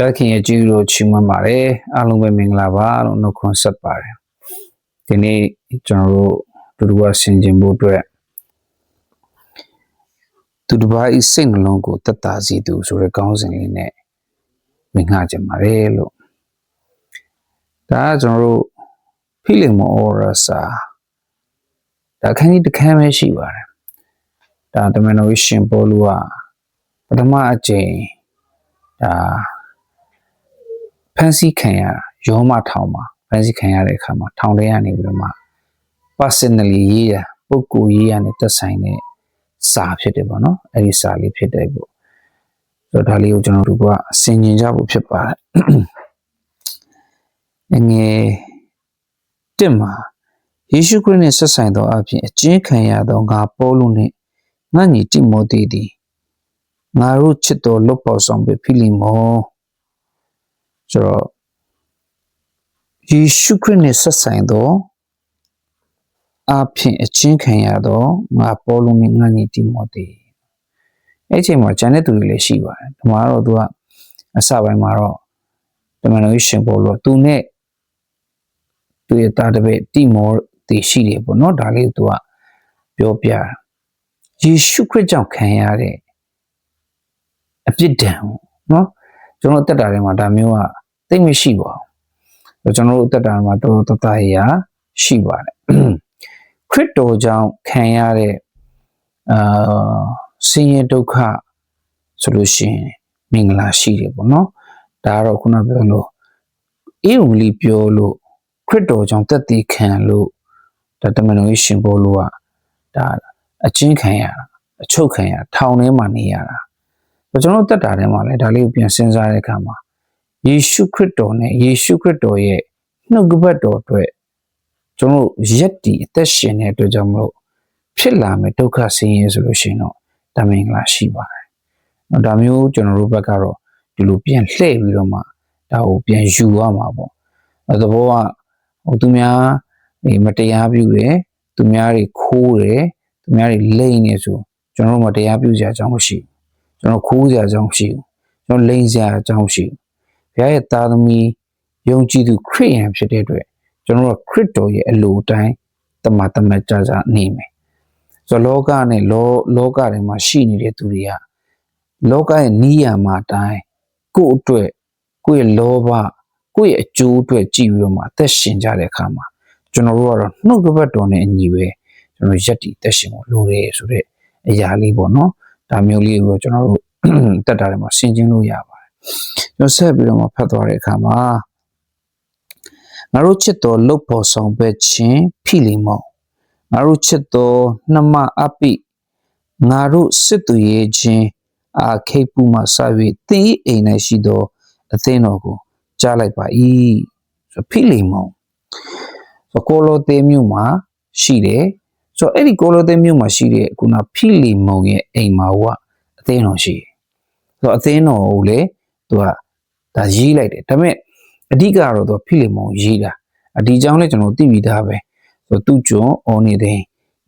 ဘုရားခင်ရဲ့ကြည်လို့ချီးမွမ်းပါတယ်အားလုံးပဲမင်္ဂလာပါလို့နှုတ်ခွန်းဆက်ပါတယ်ဒီနေ့ကျွန်တော်တို့တူတူကဆင်ခြင်ဖို့အတွက်သူတစ်ပါးဤစိတ်နှလုံးကိုတက်တာစီသူဆိုတဲ့ကောင်းစဉ်လေးနဲ့ဝင်ငှကြပါတယ်လို့ဒါကကျွန်တော်တို့ဖိလိမောဩရစာဒါခန်းကြီးတစ်ခန်းပဲရှိပါတယ်ဒါတမန်တော်ရှင်ပေါလုကပထမအကြိမ်ဒါ ဖန်ဆီးခံရတာရောမထောင်မှာဖန်ဆီးခံရတဲ့အခါမှာထောင်ထဲကနေပြီးတော့မှ personally ရေးတာပုဂ္ဂိုလ်ရေးရနဲ့သက်ဆိုင်တဲ့စာဖြစ်တယ်ပေါ့နော်အဲ့ဒီစာလေးဖြစ်တယ်ပေါ့ဆိုတော့ဒါလေးကိုကျွန်တော်တို့ကဆင်ញင်ကြဖို့ဖြစ်ပါတယ်ငယ်တက်မှာယေရှုခရစ်နှင့်ဆက်ဆိုင်သောအဖြစ်အကျဉ်းခံရသောငါပေါလုနှင့်ငါညီတိမောသေသည်ငါတို့ချစ်တော်လွတ်ပေါ်ဆောင်ပေဖိလိမော ဆိုတော့ယေရှုခရစ်နှင့်ဆက်ဆိုင်သောအဖြစ်အချင်းခံရသောငါပေါလုံးနဲ့ငါညီတိမောသေအဲ့ချိန်မှာဂျန်တဲ့သူတွေလည်းရှိပါတယ်ဒီမှာတော့သူကအစပိုင်းမှာတော့တမန်တော်ရှင်ပေါလို့သူနဲ့သူရဲ့တာတပည့်တိမောတည်ရှိတယ်ပေါ့နော်ဒါလေးသူကပြောပြတာယေရှုခရစ်ကြောင့်ခံရတဲ့အပြစ်ဒဏ်နော်ကျွန်တော်တက်တာထဲမှာဒါမျိုးက သိမ့်မရှိပါဘူးကျွန်တော်တို့တက်တာမှာတော်တော်တတရာရှိပါတယ်ခရစ်တော်ကြောင့်ခံရတဲ့အာဆင်းရဲဒုက္ခဆိုလို့ရှိရင်မင်္ဂလာရှိတယ်ပေါ့နော်ဒါကတော့ခုနပြောလို့အေဝံလီပြောလို့ခရစ်တော်ကြောင့်တက်တည်ခံလို့ဒါတမန်တော်ကြီးရှင်ပေါ်လို့ကဒါအချင်းခံရတာအချုပ်ခံရထောင်ထဲမှာနေရတာကျွန်တော်တက်တာထဲမှာလည်းဒါလေးကိုပြန်စဉ်းစားတဲ့အခါမှာ ယေရှုခရစ်တော်နဲ့ယေရှုခရစ်တော်ရဲ့နှုတ်ကပတ်တော်အတွက်ကျွန်တော်ရက်တီအသက်ရှင်တဲ့အတွက်ကြောင့်မလို့ဖြစ်လာမယ့်ဒုက္ခဆင်းရဲဆိုလို့ရှိရင်တော့တမင်္ဂလာရှိပါတယ်။နော်ဒါမျိုးကျွန်တော်တို့ဘက်ကတော့ဒီလိုပြန်လှည့်ပြီးတော့မှဒါကိုပြန်ယူရမှာပေါ့။အဲသဘောကဟိုသူများဒီမတရားပြုတယ်သူများတွေခိုးတယ်သူများတွေလိမ့်နေဆိုကျွန်တော်တို့မတရားပြုကြအကြောင်းမရှိဘူး။ကျွန်တော်ခိုးကြအကြောင်းမရှိဘူး။ကျွန်တော်လိမ့်ကြအကြောင်းမရှိဘူး။ ဘုရားရဲ့သားသမီးယုံကြည်သူခရစ်ယာန်ဖြစ်တဲ့အတွက်ကျွန်တော်တို့ခရစ်တော်ရဲ့အလိုတိုင်းတမတမကြကြနေမယ်ဆိုတော့လောကနဲ့လောလောကထဲမှာရှိနေတဲ့သူတွေကလောကရဲ့နီးရမှာအတိုင်းကိုယ့်အတွက်ကိုယ့်ရဲ့လောဘကိုယ့်ရဲ့အကျိုးအတွက်ကြည့်ပြီးတော့မှအသက်ရှင်ကြတဲ့အခါမှာကျွန်တော်တို့ကတော့နှုတ်ကပတ်တော်နဲ့အညီပဲကျွန်တော်ရက်တည်သက်ရှင်ဖို့လိုတယ်ဆိုတဲ့အရာလေးပေါ့နော်ဒါမျိုးလေးကိုကျွန်တော်တို့တက်တာတွေမှာဆင်ခြင်လို့ရပါတယ် ကျွန်တော်ဆက်ပြီးတော့မှဖတ်သွားတဲ့အခါမှာငါတို့ချစ်တော်လုတ်ဖို့ဆောင်ပဲခြင်းဖိလိမောငါတို့ချစ်တော်နှမအပိငါတို့စစ်သူရဲ့ခြင်းအာခိပူမှစ၍သင်၏အိမ်၌ရှိသောအသင်းတော်ကိုကြားလိုက်ပါ၏ဆိုဖိလိမောဆိုကိုလိုသေမြို့မှာရှိတယ်ဆိုတော့အဲ့ဒီကိုလိုသေမြို့မှာရှိတဲ့ခုနဖိလိမောရဲ့အိမ်မှာကအသင်းတော်ရှိတယ်ဆိုတော့အသင်းတော်ကိုလေ သူကဒါရေးလိုက်တယ်ဒါပေမဲ့အဓိကတော့သူဖိလိမုန်ရေးတာအဒီကြောင့်လည်းကျွန်တော်သိပြီးသားပဲဆိုသူကျွန်းအော်နေသိန်း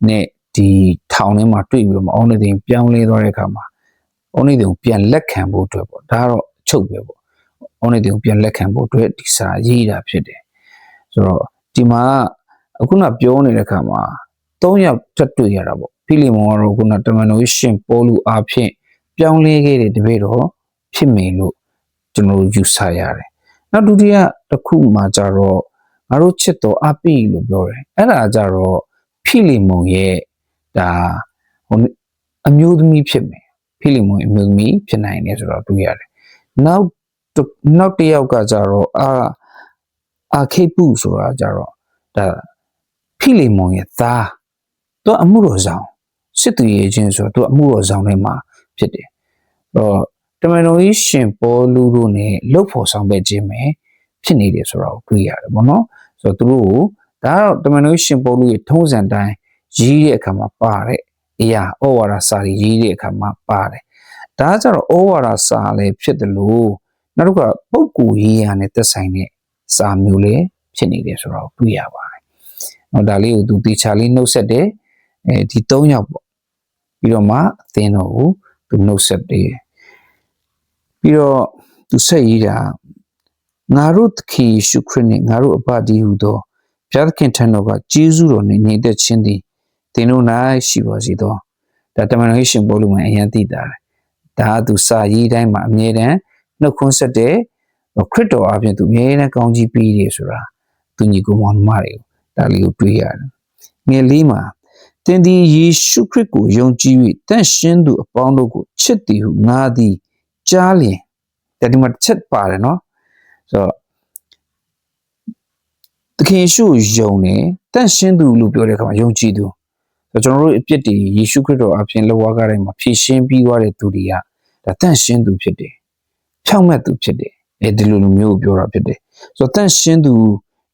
နဲ့ဒီထောင်ထဲမှာတွေ့ပြီးတော့အော်နေသိန်းပြောင်းလဲသွားတဲ့အခါမှာအော်နေသိန်းပြန်လက်ခံဖို့အတွက်ပေါ့ဒါကတော့ချုပ်ပဲပေါ့အော်နေသိန်းပြန်လက်ခံဖို့အတွက်ဒီစာရေးတာဖြစ်တယ်ဆိုတော့ဒီမှာအခုနပြောနေတဲ့အခါမှာ၃ယောက်တက်တွေ့ရတာပေါ့ဖိလိမုန်ကတော့ခုနတမန်တော်ရှင်ပေါ်လူအားဖြင့်ပြောင်းလဲခဲ့တဲ့တပည့်တော်ဖြစ်မေလို့ ကျွန်တော်ယူဆရတယ်နောက်ဒုတိယတစ်ခုမှာကြတော့ငါတို့ချစ်တော်အပိလို့ပြောတယ်အဲ့ဒါကြတော့ဖိလိမုန်ရဲ့ဒါဟိုအမျိုးသမီးဖြစ်မယ်ဖိလိမုန်အမျိုးသမီးဖြစ်နိုင်တယ်ဆိုတော့တွေ့ရတယ်နောက်နောက်တစ်ယောက်ကကြတော့အာအာခိပုဆိုတာကြတော့ဒါဖိလိမုန်ရဲ့သားသူအမှုတော်ဆောင်စစ်သူရဲ့ချင်းဆိုတော့သူအမှုတော်ဆောင်ထဲမှာဖြစ်တယ်တော့ တမန်တော်ကြီးရှင်ပေါလုတို့ ਨੇ လှုပ်ဖို့ဆောင်ပဲခြင်းပဲဖြစ်နေတယ်ဆိုတော့တွေ့ရတယ်ပေါ့နော်ဆိုတော့သူတို့ဒါတော့တမန်တော်ကြီးရှင်ပေါလုရဲ့ထုံးစံတိုင်းရေးတဲ့အခါမှာပါတဲ့အရာဩဝါဒစာတွေရေးတဲ့အခါမှာပါတယ်ဒါကြတော့ဩဝါဒစာလည်းဖြစ်တယ်လို့နောက်တစ်ခါပုဂ္ဂိုလ်ရေးရနဲ့သက်ဆိုင်တဲ့စာမျိုးလည်းဖြစ်နေတယ်ဆိုတော့တွေ့ရပါတယ်။နော်ဒါလေးကိုသူတေချာလေးနှုတ်ဆက်တယ်အဲဒီ၃ယောက်ပေါ့ပြီးတော့မှအသင်းတော်ကိုသူနှုတ်ဆက်တယ် ပြီးတော့သူဆက်ရေးတာငါတို့သခင်ယေရှုခရစ်နှင့်ငါတို့အဘဒီဟုသောဘုရားသခင်ထံတော်ကကျေးဇူးတော်နှင့်ညီသက်ခြင်းသည်သင်တို့၌ရှိပါစေသောဒါတမန်တော်ရှင်ဘောလုံးမှာအရင်သိတာတယ်ဒါကသူစာရေးတိုင်းမှာအမြဲတမ်းနှုတ်ခွန်းဆက်တဲ့ခရစ်တော်အပြင်သူအမြဲတမ်းကောင်းကြီးပေးတယ်ဆိုတာသူညီကောင်မတွေကိုဒါလေးကိုတွေးရတယ်ငယ်လေးမှာသင်သည်ယေရှုခရစ်ကိုယုံကြည်၍တန့်ရှင်းသူအပေါင်းတို့ကိုချစ်သည်ဟုငါသည် ကြားလျင်ဒါဒီမှာတစ်ချက်ပါတယ်နော်ဆိုတော့သခင်ယေရှုကိုယုံတယ်တန့်ရှင်းသူလို့ပြောတဲ့အခါမှာယုံကြည်သူဆိုတော့ကျွန်တော်တို့အပြစ်တွေယေရှုခရစ်တော်အပြင်လောကတိုင်းမှာဖြည့်ရှင်းပြီးသွားတဲ့သူတွေကဒါတန့်ရှင်းသူဖြစ်တယ်ဖြောင့်မတ်သူဖြစ်တယ်အဲဒီလိုလိုမျိုးကိုပြောတာဖြစ်တယ်ဆိုတော့တန့်ရှင်းသူ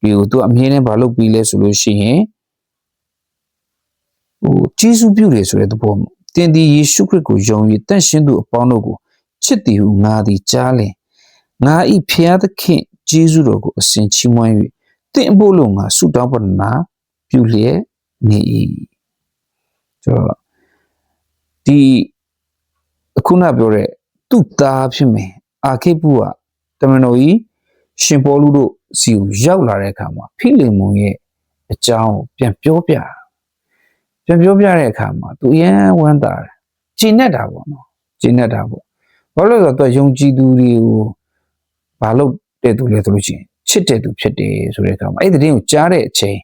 တွေကိုသူအမြဲတမ်းမလုပ်ပြီးလဲဆိုလို့ရှိရင်ဟိုဂျေစုပြုတယ်ဆိုတဲ့သဘောမျိုးတင်ဒီယေရှုခရစ်ကိုယုံ၍တန့်ရှင်းသူအပေါင်းတို့ကို ချစ်သည်ဟုငါသည်ကြားလင်ငါဤဖျားသခင်ဂျေစုတော်ကိုအစဉ်ချီးမွမ်း၍တင့်အဖို့လုံးငါဆုတောင်းပတနာပြုလျက်နေ၏ဆိုတော့ဒီအခုနပြောတဲ့သူ့သားဖြစ်မယ်အာခိပုကတမန်တော်ကြီးရှင်ပေါလုတို့စီကိုရောက်လာတဲ့အခါမှာဖိလိမုန်ရဲ့အကြောင်းကိုပြန်ပြောပြတာပြန်ပြောပြတဲ့အခါမှာသူအရန်ဝမ်းသာတယ်ကျင့်တတ်တာပေါ့နော်ကျင့်တတ်တာပေါ့ ဘာလို့လဲဆိုတော့သူကယုံကြည်သူတွေကိုဘာလို့တဲ့သူလဲဆိုလို့ရှိရင်ချစ်တဲ့သူဖြစ်တယ်ဆိုတဲ့အခါမှာအဲ့ဒီတင်းကိုကြားတဲ့အချိန်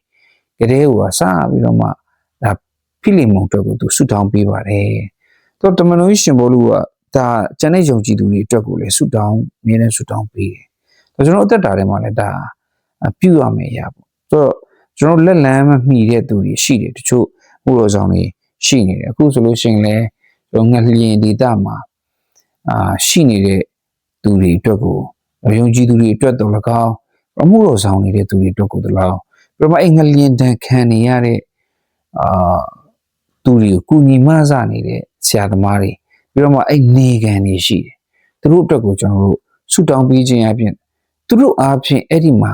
ကလေးကစပြီးတော့မှဒါဖိလိမုန်အတွက်ကိုသူဆုတောင်းပေးပါတယ်သူတမန်တော်ကြီးရှင်ဘောလူကဒါကျန်တဲ့ယုံကြည်သူတွေအတွက်ကိုလည်းဆုတောင်းအမြဲတမ်းဆုတောင်းပေးတယ်ဒါကျွန်တော်အသက်တာထဲမှာလည်းဒါပြုရမယ်အရာပေါ့ဆိုတော့ကျွန်တော်လက်လန်းမမှီတဲ့သူတွေရှိတယ်တချို့မှုတော်ဆောင်တွေရှိနေတယ်အခုဆိုလို့ရှိရင်လည်းကျွန်တော်ငလျင်ဒေတာမှာ အာရှိနေတဲ့သူတွေအတွက်ကိုယုံကြည်သူတွေအတွက်တော့၎င်းအမှုတော်ဆောင်နေတဲ့သူတွေအတွက်ကိုတော့၎င်းပြမအဲ့ငလျင်တန်ခံနေရတဲ့အာသူတွေကိုကုညီမဆနေတဲ့ဆရာသမားတွေပြီးတော့မှအဲ့နေခံနေရှိတယ်သူတို့အတွက်ကိုကျွန်တော်တို့ဆူတောင်းပေးခြင်းအပြင်သူတို့အားဖြင့်အဲ့ဒီမှာ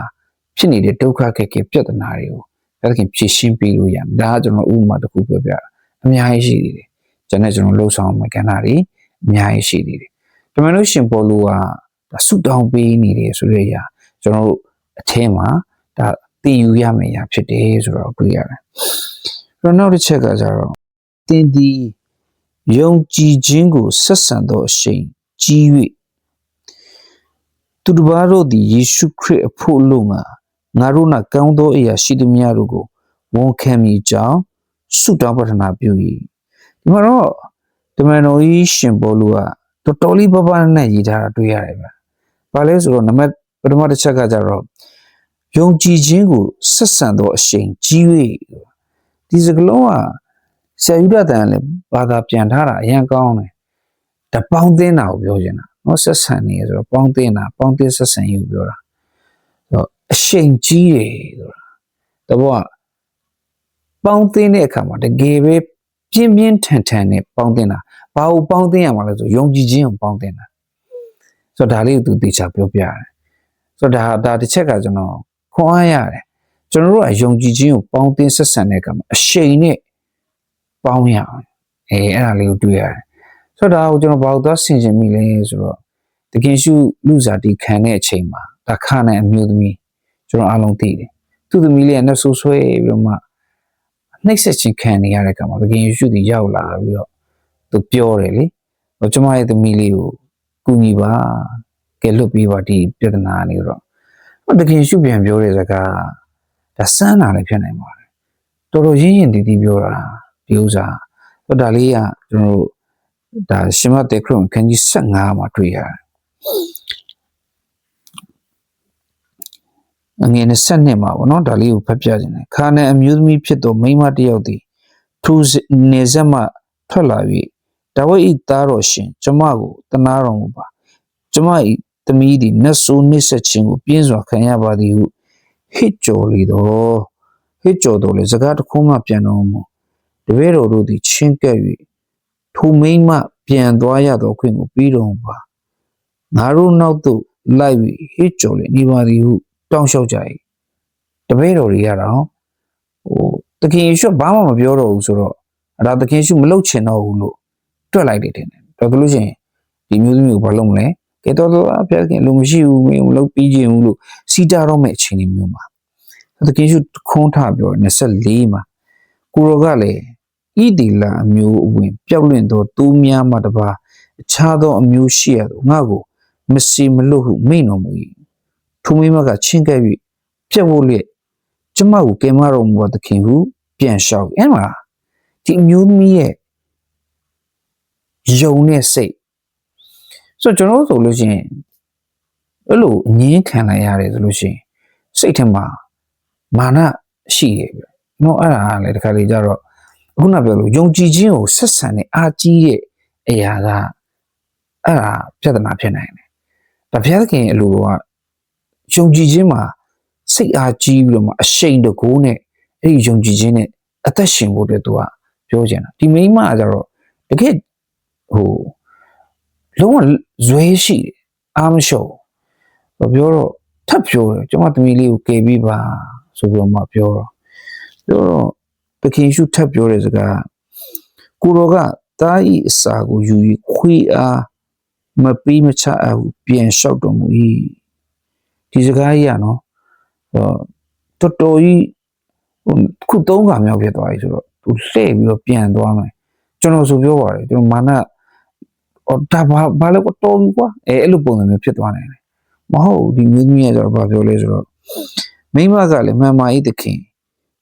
ဖြစ်နေတဲ့ဒုက္ခခက်ခဲပြဿနာတွေကိုဘယ်ခင်ဖြေရှင်းပေးလို့ရမယ်ဒါကကျွန်တော်ဥပမာတစ်ခုပြောပြတာအများကြီးရှိသေးတယ်ကျွန်တော်ကျွန်တော်လှုပ်ဆောင်မယ့်ကဏ္ဍတွေ အများကြီးရှိသေးတယ်ဒါမှမဟုတ်ရှင်ပေါ်လို့ကဒါဆူတောင်းပေးနေတယ်ဆိုတဲ့အရာကျွန်တော်တို့အထင်းမှာဒါသိယူရမယ့်အရာဖြစ်တယ်ဆိုတော့တွေ့ရတယ်။အဲ့တော့နောက်တစ်ချက်ကကြတော့တင်ဒီယုံကြည်ခြင်းကိုဆက်ဆံသောအရှိန်ကြီး၍သူတစ်ပါးတို့သည်ယေရှုခရစ်အဖို့လို့ငါငါတို့၌ကောင်းသောအရာရှိသည်များတို့ကိုဝန်ခံမိကြောင်းဆုတောင်းပတနာပြု၏ဒီမှာတော့ တမန်တော်ကြီးရှင်ဘောလူကတော်တော်လေးပပနဲ့ရေးထားတာတွေ့ရတယ်ဗျ။ဘာလဲဆိုတော့နံပါတ်ပထမတစ်ချက်ကကြတော့ယုံကြည်ခြင်းကိုဆက်ဆံသောအရှိန်ကြီး၍ဒီစကလုံးကဆရာယူဒတန်လည်းဘာသာပြန်ထားတာအရင်ကောင်းတယ်။တပေါင်းသင်းတာကိုပြောချင်တာနော်ဆက်ဆံနေဆိုတော့ပေါင်းသင်းတာပေါင်းသင်းဆက်ဆံရေးကိုပြောတာ။ဆိုတော့အရှိန်ကြီးတယ်ဆိုတာတဘောကပေါင်းသင်းတဲ့အခါမှာတကယ်ပဲပြင်းပြင်းထန်ထန်နဲ့ပေါင်းသင်းတာ ဘာကိုပေါင်းသင်းရမှာလဲဆိုယုံကြည်ခြင်းကိုပေါင်းသင်းတာဆိုတော့ဒါလေးကိုသူသေချာပြောပြရတယ်ဆိုတော့ဒါဒါတစ်ချက်ကကျွန်တော်ခွန်အားရတယ်ကျွန်တော်တို့ကယုံကြည်ခြင်းကိုပေါင်းသင်းဆက်ဆံတဲ့အခါမှာအရှိန်နဲ့ပေါင်းရအောင်အဲအဲ့ဒါလေးကိုတွေ့ရတယ်ဆိုတော့ဒါကိုကျွန်တော်ဘာလို့သွားဆင်ခြင်မိလဲဆိုတော့တကယ်ရှုလူစားတီခံတဲ့အချိန်မှာဒါခါနဲ့အမျိုးသမီးကျွန်တော်အားလုံးသိတယ်သူ့သမီးလေးကနှဆူဆွဲပြီးတော့မှနှိပ်စက်ခြင်းခံနေရတဲ့ကံမှာဘုရင်ယေရှုသည်ရောက်လာပြီးတော့ သူပြောတယ်လေဟိုကျမရဲ့သမီးလေးကိုကူညီပါကဲလွတ်ပြီးပါဒီပြဿနာနေတော့ဟိုတကယ်ရှုပြန်ပြောတဲ့စကားဒါစမ်းတာလည်းဖြစ်နိုင်ပါတယ်တော်တော်ရင်းရင်တည်တည်ပြောတာဒီဥစ္စာဟိုဒါလေးကကျွန်တော်တို့ဒါရှင်မတေခရုံခန်းကြီး15မှာတွေ့ရတယ်အငယ်20မှာပေါ့နော်ဒါလေးကိုဖတ်ပြခြင်းတယ်ခါနဲ့အမျိုးသမီးဖြစ်သောမိန်းမတစ်ယောက်သည်သူနေဆက်မှထွက်လာ၍ ဒါဝိဒ်၏သားတော်ရှင်ကျမကိုတနာတော်မူပါကျမ၏သမီးသည်နတ်ဆိုးနှိပ်စက်ခြင်းကိုပြင်းစွာခံရပါသည်ဟုဟစ်ကြော်လေတော့ဟစ်ကြော်တော်လေစကားတစ်ခုမှပြန်တော်မူတပည့်တော်တို့သည်ချင်းကပ်၍ထိုမိန်းမပြန်သွားရသောခွင့်ကိုပြီးတော်မူပါငါတို့နောက်သို့လိုက်၍ဟစ်ကြော်လေနေပါသည်ဟုတောင်းလျှောက်ကြ၏တပည့်တော်တွေကတော့ဟိုတခင်ယေရှုဘာမှမပြောတော့ဘူးဆိုတော့အဲ့ဒါသခင်ရှုမလုပ်ချင်တော့ဘူးလို့ တွက်လိုက်တယ်တင်တယ်တော်ကလို့ရှိရင်ဒီမျိုးသမီးကိုဘာလုပ်မလဲကဲတော့တော့ဘုရားသခင်လူမရှိဘူးမင်းမလုပ်ပြီးခြင်းဘူးလို့စီတာတော့မဲ့အချိန်မျိုးမှာသခင်ရှုခွန်းထပြော24မှာကိုရောကလည်းဣဒီလာအမျိုးအဝင်ပျောက်လွင့်သောသူများမှတပါအခြားသောအမျိုးရှိရသောငါကိုမစီမလွတ်ဟုမိန်တော်မူ၏ထိုမိမကချင်းကပ်၍ပြက်ဖို့လျက်ကျမကိုကယ်မတော်မူပါသခင်ဟုပြန်လျှောက်အဲ့မှာဒီအမျိုးသမီးရဲ့ ယုံတဲ့စိတ်ဆိုတော့ကျွန်တော်တို့ဆိုလို့ရှိရင်အဲ့လိုအငင်းခံလိုက်ရတယ်ဆိုလို့ရှိရင်စိတ်ထဲမှာမာနရှိတယ်ပြ။နော်အဲ့ဒါကလည်းတခါလေကြတော့ခုနပြောလို့ယုံကြည်ခြင်းကိုဆက်ဆံတဲ့အာကြီးရဲ့အရာကအဲ့ဒါပြဿနာဖြစ်နိုင်တယ်။ဒါဘုရားသခင်ရဲ့အလိုတော်ကယုံကြည်ခြင်းမှာစိတ်အားကြီးပြီးတော့မှအရှိန်တကိုးနဲ့အဲ့ဒီယုံကြည်ခြင်းနဲ့အသက်ရှင်ဖို့အတွက်သူကပြောချင်တာဒီမိန်းမကကြတော့တကယ် ဟိုလုံးဝဇွဲရှိတယ်အားမလျှော့ဘူးပြောတော့ထပ်ပြောတယ်ကျွန်မသမီးလေးကိုကယ်ပြီးပါဆိုပြီးတော့မှပြောတော့ပြောတော့သခင်ရှုထပ်ပြောတဲ့စကားကိုတော်ကတားဤအစာကိုယူ၍ခွေးအားမပေးမချအပ်ဘူးပြန်လျှောက်တော်မူ၏ဒီစကားကြီးကနော်ဟောတော်တော်ကြီးဟိုခုသုံးခါမြောက်ဖြစ်သွားပြီဆိုတော့သူလှည့်ပြီးတော့ပြန်သွားမယ်ကျွန်တော်ဆိုပြောပါတယ်ကျွန်တော်မာနအော် ဒါဘာဘာလဲတော့ပြီကွာအဲအဲ့လိုပုံစံမျိုးဖြစ်သွားနိုင်တယ်မဟုတ်ဒီမျိုးသမီးကကျတော့ဘာပြောလဲဆိုတော့မိမကလည်းမှန်ပါ၏တခင်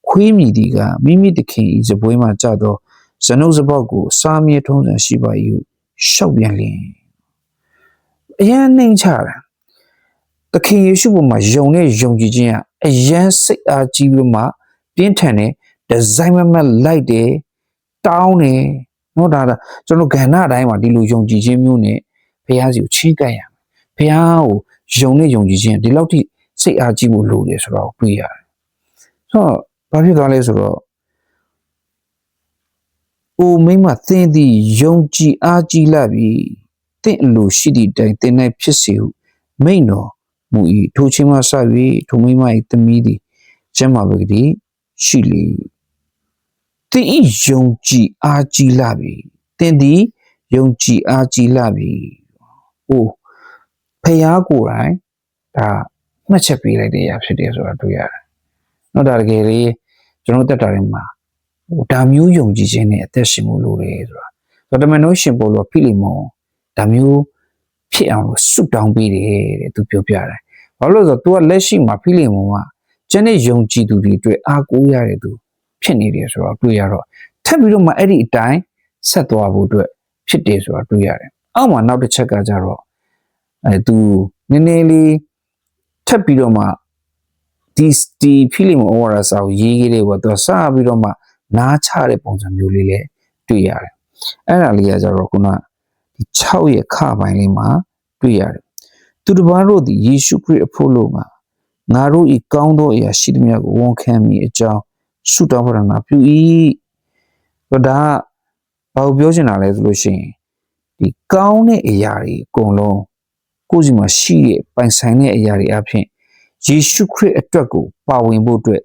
ခွေးမြည်ဒီကမိမိတခင်ဤစပွဲမှာကြတော့ဇနုစပေါက်ကိုစားမြေထုံးစံရှိပါ၏ဟုရှောက်ပြန်လင်အရန်နှိမ်ချတာသခင်ယေရှုပေါ်မှာယုံတဲ့ယုံကြည်ခြင်းကအရန်စိတ်အားကြီးပြီးမှပြင်းထန်တဲ့ဒီဇိုင်းမမတ်လိုက်တယ်တောင်းတယ် နော်ဒါဒါကျွန်တော်ကဏ္ဍအတိုင်းမှာဒီလိုယုံကြည်ခြင်းမျိုးနဲ့ဘုရားစီကိုချင်းကပ်ရမယ်ဘုရားကိုယုံနဲ့ယုံကြည်ခြင်းဒီလောက်ထိစိတ်အားကြီးဖို့လိုတယ်ဆိုတော့တွေ့ရတယ်ဆိုတော့ဘာဖြစ်သွားလဲဆိုတော့အိုမိမသင်သည်ယုံကြည်အားကြီးလာပြီတင့်အလိုရှိသည့်တိုင်သင်၌ဖြစ်စေဟုမိန်တော်မူ၏ထိုချင်းမှစ၍ထိုမိမ၏သမီးသည်ကျမ်းမာပကတိရှိလေ သင်ဤယုံကြည်အားကြီးလာပြီသင်သည်ယုံကြည်အားကြီးလာပြီ။အိုးဖယားကိုယ်တိုင်ဒါမှတ်ချက်ပေးလိုက်တဲ့အရာဖြစ်တယ်ဆိုတာတွေ့ရတယ်။နော်ဒါတကယ်လေးကျွန်တော်တက်တာတွေမှာဟိုဒါမျိုးယုံကြည်ခြင်းနဲ့အသက်ရှင်မှုလိုတယ်ဆိုတာ။ဆိုတော့တမန်တော်ရှင်ပေါ်လို့ဖိလိမုန်ဒါမျိုးဖြစ်အောင်လို့ဆုတောင်းပေးတယ်တဲ့သူပြောပြတယ်။ဘာလို့လဲဆိုတော့ तू ကလက်ရှိမှာဖိလိမုန်ကကျန်တဲ့ယုံကြည်သူတွေအတွက်အားကိုးရတဲ့သူ ဖြစ်နေတယ်ဆိုတော့တွေ့ရတော့ထပ်ပြီးတော့မှအဲ့ဒီအတိုင်းဆက်သွားဖို့အတွက်ဖြစ်တယ်ဆိုတာတွေ့ရတယ်။အောက်မှာနောက်တစ်ချက်ကကြတော့အဲသူနည်းနည်းလေးထပ်ပြီးတော့မှဒီဒီဖိလိမဩဝါဒစာကိုရေးခဲ့တယ်ပေါ့သူစပြီးတော့မှနားချတဲ့ပုံစံမျိုးလေးလည်းတွေ့ရတယ်။အဲ့ဒါလေးကကြတော့ခုနဒီ6ရဲ့ခပိုင်းလေးမှာတွေ့ရတယ်။သူတစ်ပါးတို့သည်ယေရှုခရစ်အဖို့လို့ငါငါတို့ဤကောင်းသောအရာရှိသမျှကိုဝန်ခံမိအကြောင်း ဆုတောင်းပရဏပြု၏ဆိုတော့ဒါကဘာကိုပြောချင်တာလဲဆိုလို့ရှိရင်ဒီကောင်းတဲ့အရာတွေအကုန်လုံးကိုယ့်စီမှာရှိတဲ့ပိုင်ဆိုင်တဲ့အရာတွေအပြင်ယေရှုခရစ်အတွက်ကိုပါဝင်ဖို့အတွက်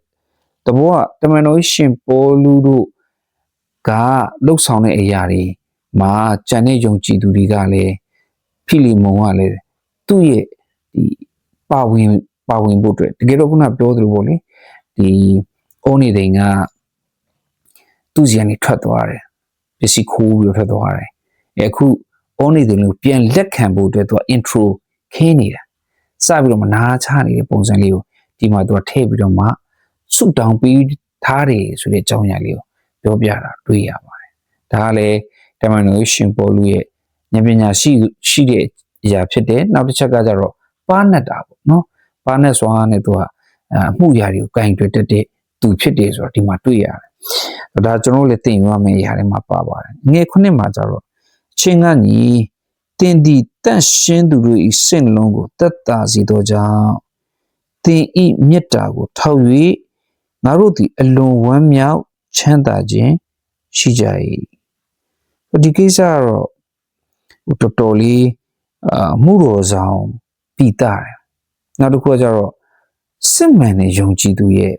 တဘောကတမန်တော်ရှင်ပေါလုတို့ကလှုပ်ဆောင်တဲ့အရာတွေမှာကြံတဲ့ယုံကြည်သူတွေကလည်းဖိလိမုန်ကလည်းသူ့ရဲ့ဒီပါဝင်ပါဝင်ဖို့အတွက်တကယ်တော့ခုနပြောသလိုပေါ့လေဒီ အိုးနေတဲ့ကသူ့စီကနေထွက်သွားတယ်ပစ္စည်းခိုးပြီးတော့ထွက်သွားတယ်အဲအခုအိုးနေတယ်လို့ပြန်လက်ခံဖို့အတွက်သူက intro ခင်းနေတာစပြီးတော့မနာချနေတဲ့ပုံစံလေးကိုဒီမှာသူကထည့်ပြီးတော့မှဆုတောင်းပြီးထားတယ်ဆိုတဲ့အကြောင်းအရာလေးကိုပြောပြတာတွေ့ရပါတယ်ဒါကလည်းတမန်တော်ရှင်ပေါလုရဲ့ဉာဏ်ပညာရှိရှိတဲ့အရာဖြစ်တယ်နောက်တစ်ချက်ကကြတော့ပါနတ်တာပေါ့နော်ပါနတ်စွာနဲ့သူကအမှုရာတွေကိုကင်တွေ့တတ်တဲ့ သူဖြစ်တယ်ဆိုတော့ဒီမှာတွေ့ရတယ်ဒါကျွန်တော်လည်းသိရမယ့်အရာတွေမှာပါပါတယ်ငယ်ခုနှစ်မှာကြတော့ချင်းကညီတင်ဒီတန့်ရှင်းသူတို့ဤစိတ်နှလုံးကိုတက်တာစီသောကြောင့်တင်ဤမေတ္တာကိုထောက်၍ငါတို့သည်အလွန်ဝမ်းမြောက်ချမ်းသာခြင်းရှိကြ၏ဒီကိစ္စကတော့တော်တော်လေးအာမှုတော်ဆောင်ပြီးတာတယ်နောက်တစ်ခုကကျတော့စစ်မှန်တဲ့ယုံကြည်သူရဲ့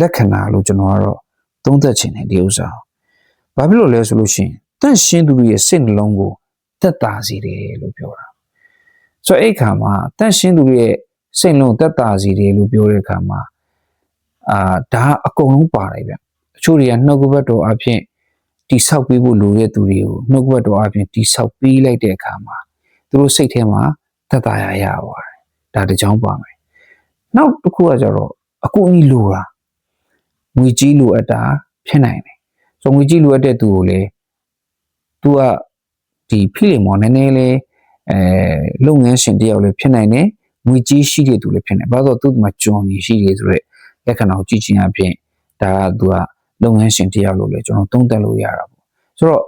လက္ခဏာလို့ကျွန်တော်ကတော့သုံးသပ်ချင်တယ်ဒီဥစ္စာ။ဘာဖြစ်လို့လဲဆိုလို့ရှိရင်တန့်ရှင်းသူရဲ့စိတ်နှလုံးကိုသက်သာစေတယ်လို့ပြောတာ။ဆိုတော့အဲ့ခါမှာတန့်ရှင်းသူရဲ့စိတ်လုံးတက်တာစီတွေလို့ပြောတဲ့အခါမှာအာဒါအကုန်လုံးပါတယ်ဗျအချို့တွေကနှုတ်ကပတ်တော်အဖြစ်တိဆောက်ပေးဖို့လိုတဲ့သူတွေကိုနှုတ်ကပတ်တော်အဖြစ်တိဆောက်ပေးလိုက်တဲ့အခါမှာသူတို့စိတ်ထဲမှာတက်တာရရပါတယ်ဒါတစ်ကြောင်းပါမယ်နောက်တစ်ခုကကျတော့အကူအညီလိုတာ ငွေကြီးလိုအပ်တာဖြစ်နိုင်တယ်ဆိုတော့ငွေကြီးလိုအပ်တဲ့သူကိုလေသူကဒီဖိလိမောနည်းနည်းလေးအဲလုပ်ငန်းရှင်တယောက်လည်းဖြစ်နိုင်တယ်ငွေကြီးရှိတဲ့သူလည်းဖြစ်နိုင်ဘာလို့လဲဆိုတော့သူ့မှာကျွန်းနေရှိတယ်ဆိုတော့လက္ခဏာကိုကြည့်ချင်းအဖြစ်ဒါကသူကလုပ်ငန်းရှင်တယောက်လို့လေကျွန်တော်သုံးသပ်လို့ရတာပေါ့ဆိုတော့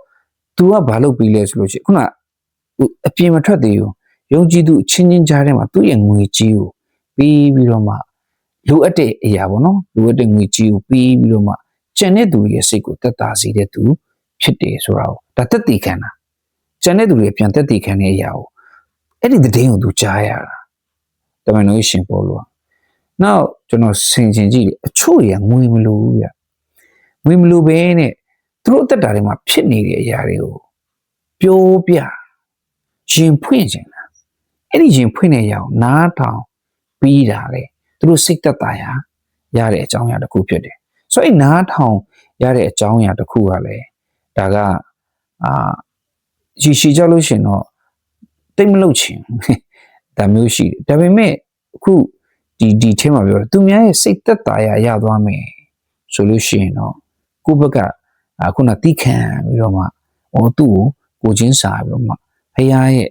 तू ကဘာလုပ်ပြီးလဲဆိုလို့ရှိရင်ခုနအပြင်မထွက်သေးဘူးယုံကြည်သူအချင်းချင်းကြားထဲမှာသူ့ရဲ့ငွေကြီးကိုပြီးပြီးတော့မှ လိုအပ်တဲ့အရာပေါ့နော်လိုအပ်တဲ့ငွေကြီးကိုပြီးပြီးတော့မှကျန်တဲ့သူတွေရဲ့စိတ်ကိုတက်တာစေတဲ့သူဖြစ်တယ်ဆိုတာကိုဒါတက်တည်ခံတာကျန်တဲ့သူတွေပြန်တက်တည်ခံတဲ့အရာကိုအဲ့ဒီသတင်းကို तू ကြားရတာတမန်တော်ရှင်ပေါ်လို့နောက်ကျွန်တော်ဆင်ခြင်ကြည့်တယ်အချို့တွေကငွေမလိုဘူးဗျငွေမလိုပဲနဲ့သူတို့အသက်တာတွေမှာဖြစ်နေတဲ့အရာတွေကိုပြောပြရင်ဖွင့်ခြင်းလားအဲ့ဒီရင်ဖွင့်တဲ့အရာကိုနားထောင်ပြီးတာလေ သူတို့စိတ်သက်သာရာရတဲ့အကြောင်းအရာတစ်ခုဖြစ်တယ်ဆိုတော့အဲ့နားထောင်ရတဲ့အကြောင်းအရာတစ်ခုကလည်းဒါကအာရှည်ရှည်ကြလို့ရှရင်တော့တိတ်မလုပ်ချင်ဒါမျိုးရှိတယ်ဒါပေမဲ့အခုဒီဒီထဲမှာပြောတယ်သူများရဲ့စိတ်သက်သာရာရသွားမယ်ဆိုလို့ရှိရင်တော့ကိုယ့်ဘက်ကအခုနတိခံပြီးတော့မှဟောသူ့ကိုကိုချင်းစာပြီးတော့မှဖခင်ရဲ့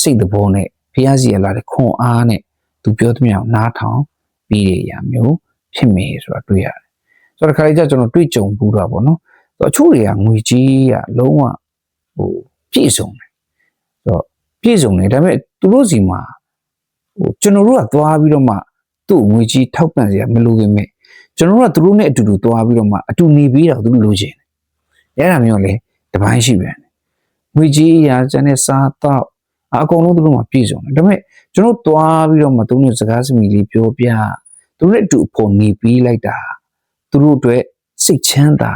စိတ်တဘောနဲ့ဖခင်စီရလာတဲ့ခွန်အားနဲ့သူပြောသမျှကိုနားထောင် ပြီးရရမျိုးဖြစ်မယ်ဆိုတာတွေ့ရတယ်ဆိုတော့ခါကြီးကျကျွန်တော်တွေ့ကြုံဘူးတာပေါ့နော်ဆိုတော့အချို့တွေကငွေကြီးကလုံးဝဟိုပြည့်စုံတယ်ဆိုတော့ပြည့်စုံတယ်ဒါပေမဲ့သူတို့စီမှာဟိုကျွန်တော်တို့ကသွားပြီးတော့မှသူ့ငွေကြီးထောက်ပံ့စရာမလိုခင်မဲ့ကျွန်တော်တို့ကသူတို့နဲ့အတူတူသွားပြီးတော့မှအတူနေပြီးတော့သူတို့လိုချင်တယ်အဲ့ဒါမျိုးလေတပိုင်းရှိပြန်တယ်ငွေကြီးရာကျန်တဲ့စားတော့အကုန်လုံးသူတို့မှာပြည့်စုံတယ်ဒါပေမဲ့ကျွန်တော်သွားပြီးတော့မှသူတို့နဲ့စကားစမြည်လေးပြောပြ သူတို့အတူဖို့နေပြီးလိုက်တာသူတို့အတွက်စိတ်ချမ်းသာ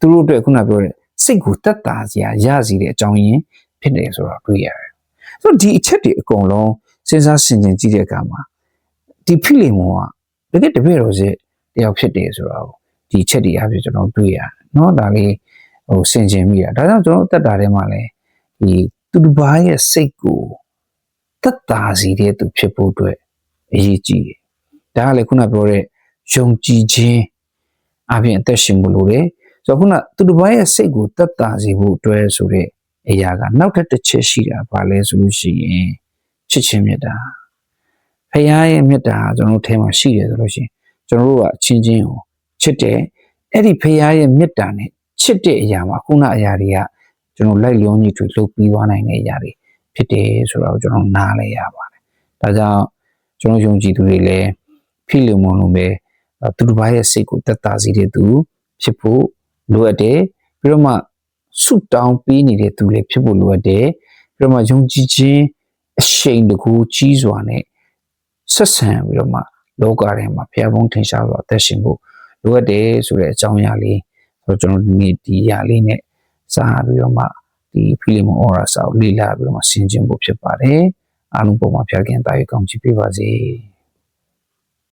သူတို့အတွက်ခုနပြောတဲ့စိတ်ကိုတက်တာစရာရစီတဲ့အကြောင်းရင်းဖြစ်တယ်ဆိုတာတွေ့ရတယ်။ဆိုတော့ဒီအချက်တွေအကုန်လုံးစဉ်းစားဆင်ခြင်ကြည့်တဲ့အခါမှာဒီဖိလိမုန်ကတကယ်တပည့်တော်စစ်တယောက်ဖြစ်တယ်ဆိုတာကိုဒီချက်တွေအားဖြင့်ကျွန်တော်တွေ့ရတယ်။နော်ဒါလေးဟိုဆင်ခြင်မိတာ။ဒါကြောင့်ကျွန်တော်တက်တာထဲမှာလည်းဒီသူတစ်ပါးရဲ့စိတ်ကိုတက်တာစီတဲ့သူဖြစ်ဖို့အတွက်အရေးကြီးတယ် ဒါကလည်းခုနပြောတဲ့ယုံကြည်ခြင်းအပြင်အသက်ရှင်မှုလို့လေဆိုတော့ခုနသူတစ်ပါးရဲ့စိတ်ကိုသက်သာစေဖို့အတွက်ဆိုတဲ့အရာကနောက်ထပ်တစ်ချက်ရှိတာပါလဲဆိုလို့ရှိရင်ချစ်ချင်းမြတ်တာဖခင်ရဲ့မြတ်တာကျွန်တော်တို့ထဲမှာရှိတယ်ဆိုလို့ရှိရင်ကျွန်တော်တို့ကအချင်းချင်းကိုချစ်တယ်အဲ့ဒီဖခင်ရဲ့မြတ်တာနဲ့ချစ်တဲ့အရာမှာခုနအရာတွေကကျွန်တော်လိုက်လျောညီတွေလှုပ်ပြီးသွားနိုင်တဲ့အရာတွေဖြစ်တယ်ဆိုတော့ကျွန်တော်နားလဲရပါတယ်ဒါကြောင့်ကျွန်တော်ယုံကြည်သူတွေလည်း ဖိလိမွန်လိုပဲသူတို့ဘာရဲ့စိတ်ကိုတက်တာစီတဲ့သူဖြစ်ဖို့လိုအပ်တယ်ပြီးတော့မှဆုတောင်းပေးနေတဲ့သူတွေဖြစ်ဖို့လိုအပ်တယ်ပြီးတော့မှယုံကြည်ခြင်းအရှိန်တကူကြီးစွာနဲ့ဆက်ဆံပြီးတော့မှလောကထဲမှာဖျားပုံးထင်ရှားစွာအသက်ရှင်ဖို့လိုအပ်တယ်ဆိုတဲ့အကြောင်းအရာလေးဆိုတော့ကျွန်တော်ဒီနေ့ဒီအရာလေးနဲ့စာပြီးတော့မှဒီဖိလိမွန်အော်ရာစာကိုလေ့လာပြီးတော့မှဆင်ခြင်ဖို့ဖြစ်ပါတယ်အားလုံးပုံမှာဖျားခင်တာရီကောင်းချီးပေးပါစေ။